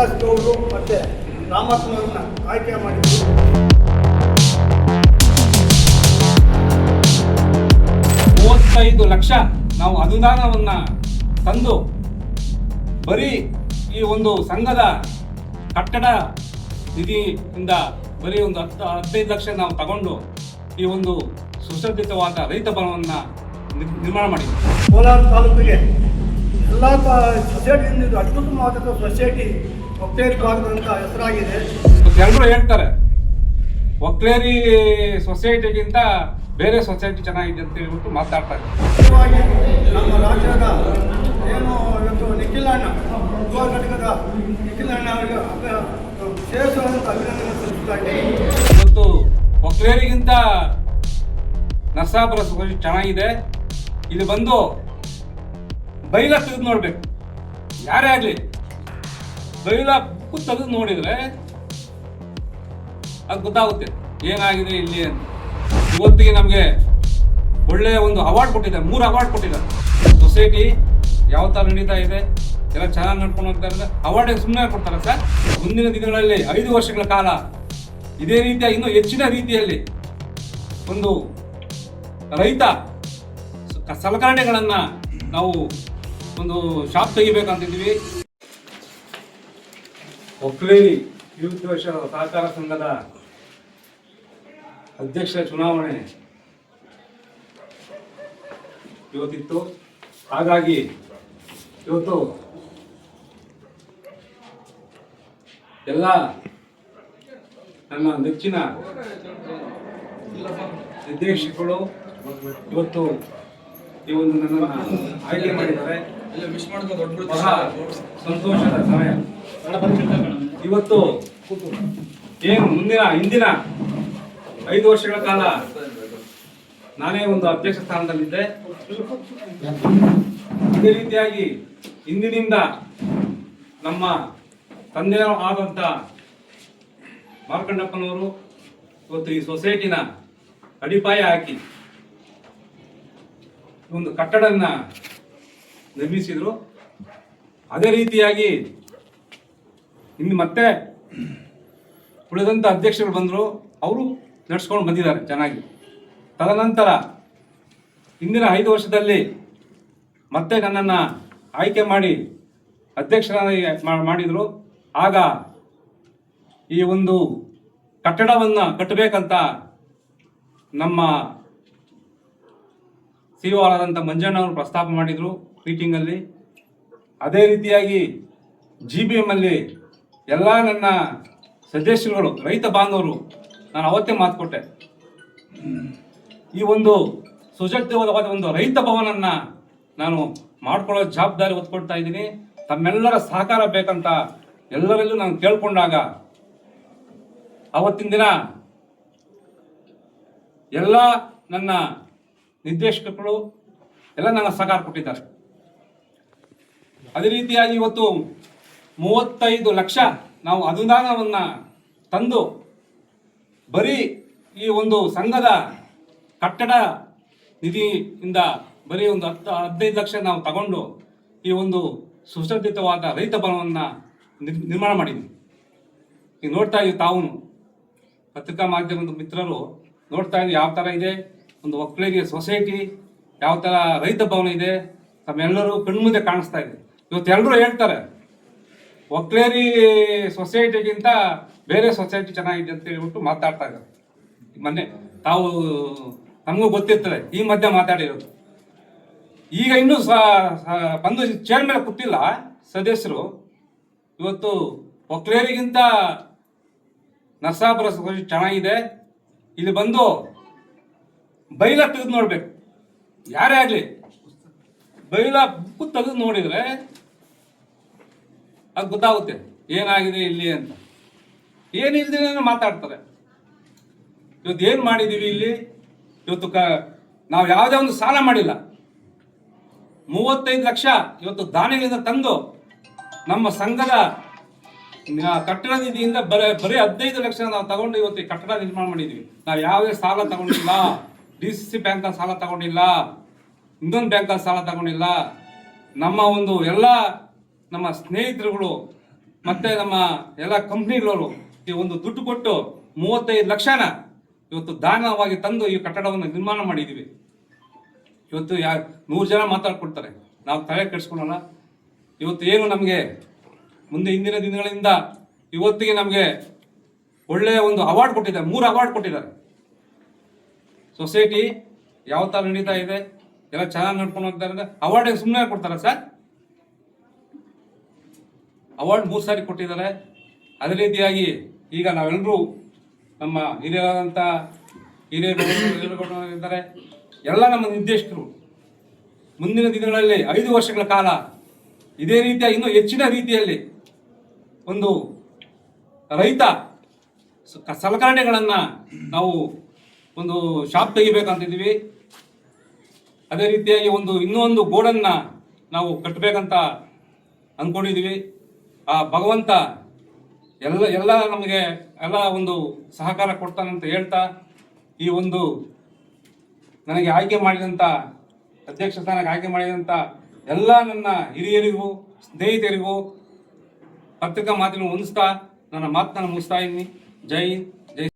ಬಾಲಾಜ್ ಗೌಡರು ಮತ್ತು ರಾಮಪ್ಪನವ್ರನ್ನ ಆಯ್ಕೆ ಮಾಡಿದ್ರು. ಮೂವತ್ತೈದು ಲಕ್ಷ ನಾವು ಅನುದಾನವನ್ನು ತಂದು ಬರೀ ಈ ಒಂದು ಸಂಘದ ಕಟ್ಟಡ ನಿಧಿಯಿಂದ ಬರೀ ಒಂದು ಹತ್ತು ಹದಿನೈದು ಲಕ್ಷ ನಾವು ತಗೊಂಡು ಈ ಒಂದು ಸುಸಜ್ಜಿತವಾದ ರೈತ ನಿರ್- ನಿರ್ಮಾಣ ಮಾಡಿದ್ವಿ. ಕೋಲಾರ ತಾಲೂಕಿಗೆ ಎಲ್ಲ ಸೊಸೈಟಿಯಿಂದ ಇದು ಅತ್ಯುತ್ತಮವಾದ ಸೊಸೈಟಿ ಒಕ್ಕೇರಿ ಅಂತ ಹೆಸರಾಗಿದೆ. ಎಲ್ಲರೂ ಹೇಳ್ತಾರೆ ಒಕ್ಲೇರಿ ಸೊಸೈಟಿಗಿಂತ ಬೇರೆ ಸೊಸೈಟಿ ಚೆನ್ನಾಗಿದೆ ಅಂತ ಹೇಳ್ಬಿಟ್ಟು ಮಾತಾಡ್ತಾರೆ ನಮ್ಮ ರಾಜ್ಯದ ಏನು ಇವತ್ತು ನಿಖಿಲಣ್ಣ ಕರ್ನಾಟಕದ ಘಟಕದ ನಿಖಿಲಣ್ಣ ಅವರಿಗೆ ವಿಶೇಷವಾದಂಥ ಅಭಿನಂದನೆ ಇವತ್ತು ಒಕ್ಲೇರಿಗಿಂತ ನರ್ಸಾಪುರ ಸೊಸೈಟಿ ಚೆನ್ನಾಗಿದೆ. ಇಲ್ಲಿ ಬಂದು ಬೈಲ ತೆಗೆದು ನೋಡ್ಬೇಕು. ಯಾರೇ ಆಗಲಿ. ಬೈಲ ಬುಕ್ ತೆಗೆದು ನೋಡಿದ್ರೆ ಅದು ಗೊತ್ತಾಗುತ್ತೆ. ಏನಾಗಿದೆ ಇಲ್ಲಿ ಅಂತ. ಇವತ್ತಿಗೆ ನಮಗೆ ಒಳ್ಳೆಯ ಒಂದು ಅವಾರ್ಡ್ ಕೊಟ್ಟಿದ್ದಾರೆ. ಮೂರು ಅವಾರ್ಡ್ ಕೊಟ್ಟಿದ್ದಾರೆ. ಸೊಸೈಟಿ ಯಾವ ಥರ ನಡೀತಾ ಇದೆ, ಎಲ್ಲ ಚೆನ್ನಾಗಿ ನಡ್ಕೊಂಡು ಹೋಗ್ತಾ ಇದ್ದಾರೆ. ಅವಾರ್ಡ್ ಸುಮ್ಮನೆ ಕೊಡ್ತಾರೆ ಸರ್? ಮುಂದಿನ ದಿನಗಳಲ್ಲಿ ಐದು ವರ್ಷಗಳ ಕಾಲ ಇದೇ ರೀತಿಯ, ಇನ್ನೂ ಹೆಚ್ಚಿನ ರೀತಿಯಲ್ಲಿ ಒಂದು ರೈತ ಸಲಕರಣೆಗಳನ್ನು ನಾವು ಒಂದು ಶಾಪ್ ತೆಗಿಬೇಕಂತಿದ್ವಿ ಒಕ್ಲೇರಿ ಯುವದೋಷ ಸಹಕಾರ ಸಂಘದ ಅಧ್ಯಕ್ಷ ಚುನಾವಣೆ ಇವತ್ತಿತ್ತು. ಹಾಗಾಗಿ ಇವತ್ತು ಎಲ್ಲ ನನ್ನ ನೆಚ್ಚಿನ ನಿರ್ದೇಶಕರು ಇವತ್ತು ಈ ಒಂದು ನನ್ನನ್ನು ಆಯ್ಕೆ ಮಾಡಿದ್ದಾರೆ. ಬಹಳ ಸಂತೋಷದ ಸಮಯ. ಇವತ್ತು ಏನು ಮುಂದಿನ, ಹಿಂದಿನ ಐದು ವರ್ಷಗಳ ಕಾಲ ನಾನೇ ಒಂದು ಅಧ್ಯಕ್ಷ ಸ್ಥಾನದಲ್ಲಿದ್ದೆ. ಇದೇ ರೀತಿಯಾಗಿ ಇಂದಿನಿಂದ ನಮ್ಮ ತಂದೆ ಆದಂತ ಮಾರ್ಕಂಡಪ್ಪನವರು ಇವತ್ತು ಈ ಸೊಸೈಟಿನ ಅಡಿಪಾಯ ಹಾಕಿ ಒಂದು ಕಟ್ಟಡನ ನಿರ್ಮಿಸಿದ್ರು. ಅದೇ ರೀತಿಯಾಗಿ ಇನ್ನು ಮತ್ತೆ ಉಳಿದಂಥ ಅಧ್ಯಕ್ಷರು ಬಂದರು. ಅವರು ನಡೆಸ್ಕೊಂಡು ಬಂದಿದ್ದಾರೆ ಚೆನ್ನಾಗಿ. ತದನಂತರ ಹಿಂದಿನ ಐದು ವರ್ಷದಲ್ಲಿ ಮತ್ತೆ ನನ್ನನ್ನು ಆಯ್ಕೆ ಮಾಡಿ ಅಧ್ಯಕ್ಷರಾಗಿ ಮಾಡಿದರು. ಆಗ ಈ ಒಂದು ಕಟ್ಟಡವನ್ನು ಕಟ್ಟಬೇಕಂತ ನಮ್ಮ ಸಿ ಒ ಆದಂಥ ಮಂಜಣ್ಣವರು ಪ್ರಸ್ತಾಪ ಮಾಡಿದರು ಮೀಟಿಂಗಲ್ಲಿ ಅದೇ ರೀತಿಯಾಗಿ ಜಿ ಬಿ ಎಮ್ಮಲ್ಲಿ ಎಲ್ಲ ನನ್ನ ಸದಸ್ಯರುಗಳು, ರೈತ ಬಾಂಧವರು, ನಾನು ಅವತ್ತೇ ಮಾತು ಕೊಟ್ಟೆ. ಈ ಒಂದು ಸುಸಜ್ಜಿತವಾದ ಒಂದು ರೈತ ಭವನನ್ನ ನಾನು ಮಾಡ್ಕೊಳ್ಳೋ ಜವಾಬ್ದಾರಿ ಹೊತ್ಕೊಳ್ತಾ ಇದ್ದೀನಿ. ತಮ್ಮೆಲ್ಲರ ಸಹಕಾರ ಬೇಕಂತ ಎಲ್ಲರಲ್ಲೂ ನಾನು ಕೇಳ್ಕೊಂಡಾಗ ಅವತ್ತಿನ ದಿನ ಎಲ್ಲ ನನ್ನ ನಿರ್ದೇಶಕರು ಎಲ್ಲ ನನ್ನ ಸಹಕಾರ ಕೊಟ್ಟಿದ್ದಾರೆ. ಅದೇ ರೀತಿಯಾಗಿ ಇವತ್ತು ಮೂವತ್ತೈದು ಲಕ್ಷ ನಾವು ಅನುದಾನವನ್ನ ತಂದು ಬರೀ ಈ ಒಂದು ಸಂಘದ ಕಟ್ಟಡ ನಿಧಿಯಿಂದ ಬರೀ ಒಂದು ಹತ್ತು, ಹದಿನೈದು ಲಕ್ಷ ನಾವು ತಗೊಂಡು ಈ ಒಂದು ಸುಸಜ್ಜಿತವಾದ ರೈತ ಭವನವನ್ನು ನಿರ್- ನಿರ್ಮಾಣ ಮಾಡಿದ್ವಿ. ಈಗ ನೋಡ್ತಾ ಇದ್ದೀವಿ ತಾವು. ಪತ್ರಿಕಾ ಮಾಧ್ಯಮದ ಮಿತ್ರರು ನೋಡ್ತಾ ಇದ್ದೀವಿ ಯಾವ ಥರ ಇದೆ. ಒಂದು ಒಕ್ಕಲಿಗೆ ಸೊಸೈಟಿ ಯಾವ ಥರ ರೈತ ಭವನ ಇದೆ, ತಮ್ಮೆಲ್ಲರೂ ಕಣ್ಮುಂದೆ ಕಾಣಿಸ್ತಾ ಇದೆ. ಇವತ್ತು ಎಲ್ಲರೂ ಹೇಳ್ತಾರೆ, ಒಕ್ಲೇರಿ ಸೊಸೈಟಿಗಿಂತ ಬೇರೆ ಸೊಸೈಟಿ ಚೆನ್ನಾಗಿದೆ ಅಂತ ಹೇಳ್ಬಿಟ್ಟು ಮಾತಾಡ್ತಾ ಇದ್ದಾರೆ. ಮೊನ್ನೆ ತಾವು, ನಮಗೂ ಗೊತ್ತಿರ್ತದೆ, ಈ ಮಧ್ಯೆ ಮಾತಾಡಿರೋದು. ಈಗ ಇನ್ನೂ ಬಂದು ಚೇರ್ ಮೇಲೆ ಸದಸ್ಯರು. ಇವತ್ತು ಒಕ್ಲೇರಿಗಿಂತ ನರ್ಸಾಪುರ ಸೊಸೈಟಿ ಚೆನ್ನಾಗಿದೆ. ಇಲ್ಲಿ ಬಂದು ಬೈಲ ತೆಗೆದು ನೋಡ್ಬೇಕು. ಯಾರೇ ಆಗಲಿ. ಬೈಲ ಬುಕ್ ತೆಗೆದು ನೋಡಿದ್ರೆ ಅದು ಗೊತ್ತಾಗುತ್ತೆ. ಏನಾಗಿದೆ, ಇಲ್ಲಿ ಅಂತ. ಏನಿಲ್ದೇನೆ ಮಾತಾಡ್ತಾರೆ. ಇವತ್ತು ಏನು ಮಾಡಿದ್ದೀವಿ ಇಲ್ಲಿ? ಇವತ್ತು ಕ, ನಾವು ಯಾವುದೇ ಒಂದು ಸಾಲ ಮಾಡಿಲ್ಲ. ಮೂವತ್ತೈದು ಲಕ್ಷ ಇವತ್ತು ದಾನಿಗಳಿಂದ ತಂದು ನಮ್ಮ ಸಂಘದ ಕಟ್ಟಡ ನಿಧಿಯಿಂದ ಬರೀ ಬರೀ ಹದಿನೈದು ಲಕ್ಷ ನಾವು ತಗೊಂಡು ಇವತ್ತು ಕಟ್ಟಡ ನಿರ್ಮಾಣ ಮಾಡಿದ್ವಿ. ನಾವು ಯಾವುದೇ ಸಾಲ ತಗೊಂಡಿಲ್ಲ. ಡಿ ಸಿ ಸಿ ಬ್ಯಾಂಕಲ್ಲಿ ಸಾಲ ತಗೊಂಡಿಲ್ಲ, ಇನ್ನೊಂದು ಬ್ಯಾಂಕಲ್ಲಿ ಸಾಲ ತಗೊಂಡಿಲ್ಲ, ನಮ್ಮ ಒಂದು ಎಲ್ಲ ನಮ್ಮ ಸ್ನೇಹಿತರುಗಳು ಮತ್ತೆ ನಮ್ಮ ಎಲ್ಲ ಕಂಪ್ನಿಗಳವರು ಈ ಒಂದು ದುಡ್ಡು ಕೊಟ್ಟು ಮೂವತ್ತೈದು ಲಕ್ಷನ ಇವತ್ತು ದಾನವಾಗಿ ತಂದು ಈ ಕಟ್ಟಡವನ್ನು ನಿರ್ಮಾಣ ಮಾಡಿದ್ದೀವಿ. ಇವತ್ತು ಯಾ ನೂರು ಜನ ಮಾತಾಡ್ಕೊಡ್ತಾರೆ. ನಾವು ತಲೆ ಕೆಡಿಸ್ಕೊಳ್ಳೋಣ. ಇವತ್ತು ಏನು ನಮಗೆ ಮುಂದೆ ಹಿಂದಿನ ದಿನಗಳಿಂದ ಇವತ್ತಿಗೆ ನಮಗೆ ಒಳ್ಳೆಯ ಒಂದು ಅವಾರ್ಡ್ ಕೊಟ್ಟಿದ್ದಾರೆ. ಮೂರು ಅವಾರ್ಡ್ ಕೊಟ್ಟಿದ್ದಾರೆ. ಸೊಸೈಟಿ ಯಾವ ಥರ ನಡೀತಾ ಇದೆ, ಎಲ್ಲ ಚೆನ್ನಾಗಿ ನಡ್ಕೊಂಡು ಹೋಗ್ತಾ ಇದೆ ಅವಾರ್ಡ್ ಸುಮ್ಮನೆ ಕೊಡ್ತಾರ ಸರ್? ಅವಾರ್ಡ್ ಮೂರು ಸಾರಿ ಕೊಟ್ಟಿದ್ದಾರೆ. ಅದೇ ರೀತಿಯಾಗಿ ಈಗ ನಾವೆಲ್ಲರೂ ನಮ್ಮ ಹಿರಿಯರಾದಂಥ ಹಿರಿಯರು ಇದ್ದಾರೆ ಎಲ್ಲ ನಮ್ಮ ನಿರ್ದೇಶಕರು ಮುಂದಿನ ದಿನಗಳಲ್ಲಿ ಐದು ವರ್ಷಗಳ ಕಾಲ ಇದೇ ರೀತಿಯ, ಇನ್ನೂ ಹೆಚ್ಚಿನ ರೀತಿಯಲ್ಲಿ ಒಂದು ರೈತ ಸಲಕರಣೆಗಳನ್ನು ನಾವು ಒಂದು ಶಾಪ್ ತೆಗಿಬೇಕಂತಿದ್ದೀವಿ. ಅದೇ ರೀತಿಯಾಗಿ ಒಂದು ಇನ್ನೊಂದು ಗೋಡನ್ನ ನಾವು ಕಟ್ಟಬೇಕಂತ ಅಂದ್ಕೊಂಡಿದ್ದೀವಿ ಆ ಭಗವಂತ ಎಲ್ಲ ಎಲ್ಲ ನಮಗೆ ಎಲ್ಲ ಒಂದು ಸಹಕಾರ ಕೊಡ್ತಾನಂತ ಹೇಳ್ತಾ ಈ ಒಂದು ನನಗೆ ಆಯ್ಕೆ ಮಾಡಿದಂಥ ಅಧ್ಯಕ್ಷ ಸ್ಥಾನಕ್ಕೆ ಆಯ್ಕೆ ಮಾಡಿದಂಥ ಎಲ್ಲ ನನ್ನ ಹಿರಿಯರಿಗೂ, ಸ್ನೇಹಿತರಿಗೂ ಪತ್ರಿಕಾ ಮಾತಿನ ಹೊಂದಿಸ್ತಾ ನನ್ನ ಮಾತನ್ನು ಮುಗಿಸ್ತಾ ಇದ್ದೀನಿ. ಜೈ